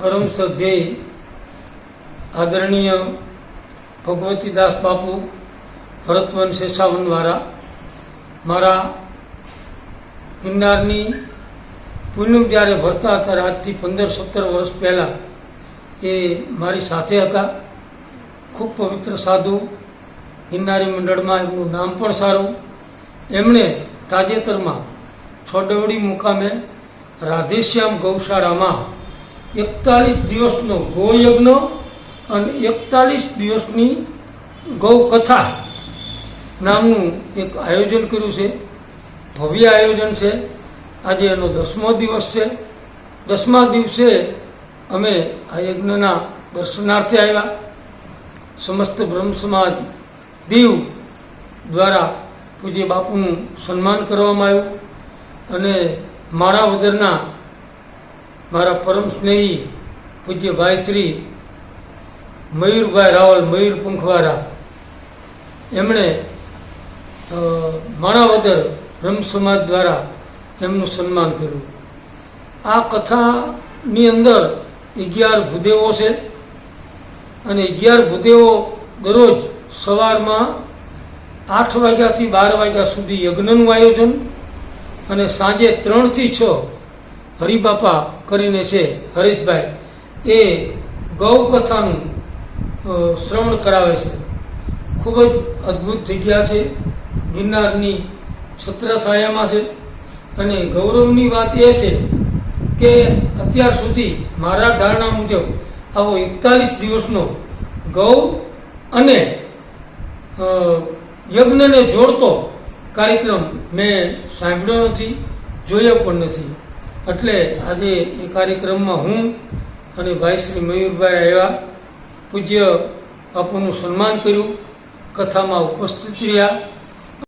પરમ શ્રદ્ધેય, આદરણીય ભગવતીદાસ બાપુ ભરતવન દ્વારા મારા ગિરનારની પૂનમ જ્યારે ભરતા હતા, આજથી પંદર સત્તર વર્ષ પહેલાં એ મારી સાથે હતા. ખૂબ પવિત્ર સાધુ, ગિરનારી મંડળમાં એમનું નામ પણ સારું. એમણે તાજેતરમાં છોડવડી મુકામે રાધેશ્યામ ગૌશાળામાં એકતાલીસ દિવસનો ગોયજ્ઞ અને એકતાલીસ દિવસની ગૌ કથા નામનું એક આયોજન કર્યું છે. ભવ્ય આયોજન છે. આજે એનો દસમો દિવસ છે. દસમા દિવસે અમે આ યજ્ઞના દર્શનાર્થે આવ્યા. સમસ્ત બ્રહ્મ સમાજ દીવ દ્વારા પૂજ્ય બાપુનું સન્માન કરવામાં આવ્યું. અને માણાવદરના મારા પરમ સ્નેહી પૂજ્ય ભાઈ શ્રી મયુરભાઈ રાવલ, મયુર પંખવારા. એમણે માણાવદર બ્રહ્મ સમાજ દ્વારા એમનું સન્માન કર્યું. આ કથાની અંદર અગિયાર ભૂદેવો છે અને અગિયાર ભૂદેવો દરરોજ સવારમાં આઠ વાગ્યાથી બાર વાગ્યા સુધી યજ્ઞનું આયોજન અને સાંજે ત્રણથી છ હરિબાપા કરીને છે હરીશભાઈ, એ ગૌ કથાનું શ્રવણ કરાવે છે. ખૂબ જ અદ્ભુત જગ્યા છે. ગિરનારની છત્રછાયામાં છે. અને ગૌરવની વાત એ છે કે અત્યાર સુધી મારા ધારણા મુજબ આવો એકતાલીસ દિવસનો ગૌ અને યજ્ઞને જોડતો કાર્યક્રમ મેં સાંભળ્યો નથી, જોયો પણ નથી. એટલે આજે એ કાર્યક્રમમાં હું અને ભાઈ શ્રી મયુરભાઈ આવ્યા, પૂજ્ય બાપુનું સન્માન કર્યું, કથામાં ઉપસ્થિત રહ્યા.